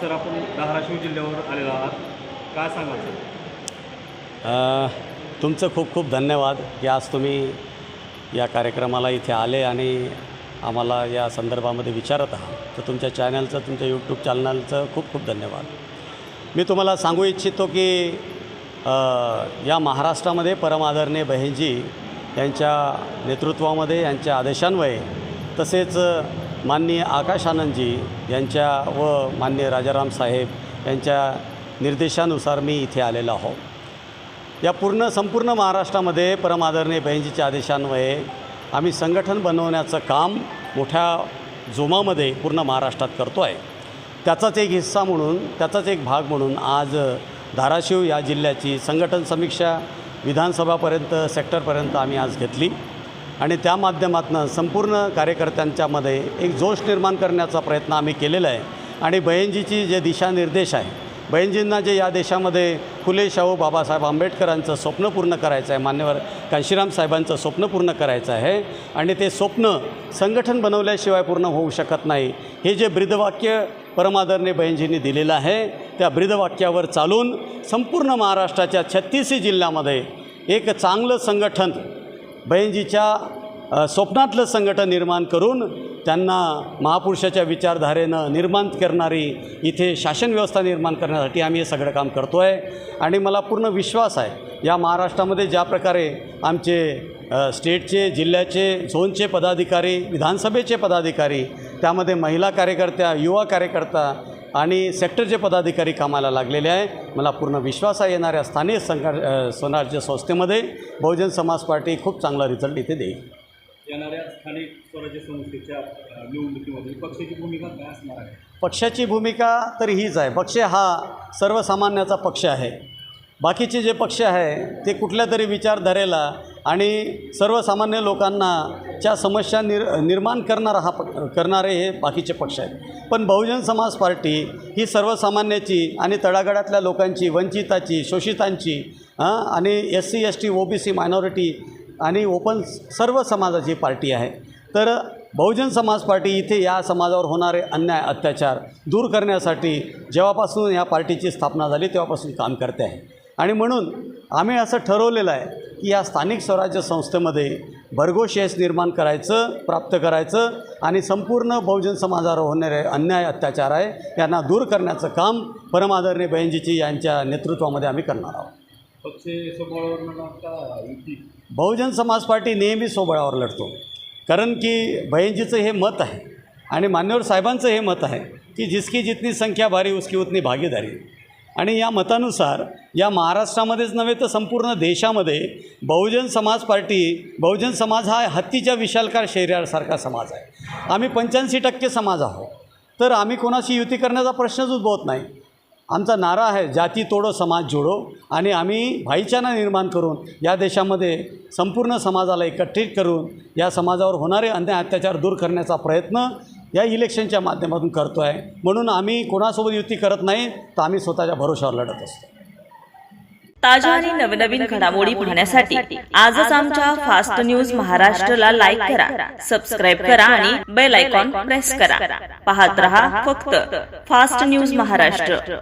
Sir आपण धाराशिव जिल्ह्यावर आलेलो आहात. काय सांगाल सर? तुमचं खूप खूप धन्यवाद की आज तुम्ही या कार्यक्रमाला इथे आले आणि आम्हाला या संदर्भामध्ये विचारत आहात. तर तुमच्या चॅनलचं तुमच्या यूट्यूब चॅनलचं खूप खूप धन्यवाद. मी तुम्हाला सांगू इच्छितो की या महाराष्ट्रामध्ये परमादरणीय बहिणजी यांच्या नेतृत्वामध्ये यांच्या आदेशान्वये तसेच माननीय आकाश आनंदजी यांच्या व माननीय राजाराम साहेब यांच्या निर्देशानुसार मी इथे आलेलो आहो. या पूर्ण संपूर्ण महाराष्ट्रामध्ये परम आदरणीय बहिणजीच्या आदेशान्वये आम्ही संघटन बनवण्याचं काम मोठ्या जोमामध्ये पूर्ण महाराष्ट्रात करतो आहे. त्याचाच एक हिस्सा म्हणून त्याचाच एक भाग म्हणून आज धाराशिव या जिल्ह्याची संघटन समीक्षा विधानसभापर्यंत सेक्टरपर्यंत आम्ही आज घेतली. आणि त्या माध्यमातून संपूर्ण कार्यकर्त्यांच्यामध्ये एक जोश निर्माण करण्याचा प्रयत्न आम्ही केलेला आहे. आणि बहिणजीची जे दिशानिर्देश आहे बहिणजींना जे या देशामध्ये फुले शाहू बाबासाहेब आंबेडकरांचं स्वप्न पूर्ण करायचं आहे मान्यवर कांशीराम साहेबांचं स्वप्न पूर्ण करायचं आहे आणि ते स्वप्न संघटन बनवल्याशिवाय पूर्ण होऊ शकत नाही हे जे ब्रीदवाक्य परमादरने बहिणजींनी दिलेलं आहे त्या ब्रीदवाक्यावर चालून संपूर्ण महाराष्ट्राच्या छत्तीसही जिल्ह्यामध्ये एक चांगलं संघटन बहिणजीच्या स्वप्नातलं संघटन निर्माण करून त्यांना महापुरुषाच्या विचारधारेनं निर्माण करणारी इथे शासन व्यवस्था निर्माण करण्यासाठी आम्ही हे सगळं काम करतो आहे आणि मला पूर्ण विश्वास आहे या महाराष्ट्रामध्ये ज्या प्रकारे आमचे स्टेटचे जिल्ह्याचे झोनचे पदाधिकारी विधानसभेचे पदाधिकारी त्यामध्ये महिला कार्यकर्त्या युवा कार्यकर्ता आणि सेक्टरचे पदाधिकारी कामाला लागलेले आहे. मला पूर्ण विश्वास आहे येणाऱ्या स्थानिक संघ स्वराज्य संस्थेमध्ये बहुजन समाज पार्टी खूप चांगला रिझल्ट इथे देईल. येणाऱ्या स्थानिक स्वराज्य संस्थेच्या निवडणुकीमध्ये पक्षाची भूमिका काय असणार आहे? पक्षाची भूमिका तर हीच आहे. पक्ष हा सर्वसामान्याचा पक्ष आहे. बाकीचे जे पक्ष आहे ते कुठल्या तरी विचारधारेला आणि सर्वसामान्य लोकांना च्या समस्या निर निर्माण करणारा हा प करणारे हे बाकीचे पक्ष आहेत. पण बहुजन समाज पार्टी ही सर्वसामान्याची आणि तळागाळातल्या लोकांची वंचिताची शोषितांची हां आणि S C S T O B C minority आणि ओपन सर्व समाजाची पार्टी आहे. तर बहुजन समाज पार्टी इथे या समाजावर होणारे अन्याय अत्याचार दूर करण्यासाठी जेव्हापासून या पार्टीची स्थापना झाली तेव्हापासून काम करते आहे. आणि म्हणून आम्ही असं ठरवलेलं आहे की या स्थानिक स्वराज्य संस्थेमध्ये भरघोष यश निर्माण करायचं प्राप्त करायचं आणि संपूर्ण बहुजन समाजावर होणारे अन्याय अत्याचार आहे यांना दूर करण्याचं काम परमादरणीय बहिणजीची यांच्या नेतृत्वामध्ये आम्ही करणार आहोत. बहुजन समाज पार्टी नेहमी सोबळावर लढतो. कारण की बहिणजीचं हे मत आहे आणि मान्यवर साहेबांचं हे मत आहे की जिसकी जितनी संख्या भारी उसकी उतनी भागीदारी. आणि या मतानुसार या महाराष्ट्रामध्येच नव्हे तर संपूर्ण देशामध्ये बहुजन समाज पार्टी बहुजन समाज हा हत्तीच्या विशालकार शरीरासारखा समाज आहे. आम्ही पंच्याऐंशी टक्के समाज आहोत. तर आम्ही कोणाशी युती करण्याचा प्रश्नच उद्भवत नाही. आमचा नारा आहे जाती तोडो समाज जोडो आणि आम्ही भाईचारा निर्माण करून या देशामध्ये संपूर्ण समाजाला एकत्रित करून या समाजावर होणारे अन्याय अत्याचार दूर करण्याचा प्रयत्न या इलेक्शनच्या माध्यमातून करतो आहे म्हणून आम्ही कोणासोबत युती करत नाही तर आम्ही स्वतःच्या भरोशावर लढत असतो. ताज्या आणि नवनवीन घडामोडी पाहण्यासाठी आजच आमच्या फास्ट न्यूज महाराष्ट्रला लाईक करा सबस्क्राईब करा आणि बेल आयकॉन प्रेस करा. पाहत रहा फक्त फास्ट न्यूज महाराष्ट्र.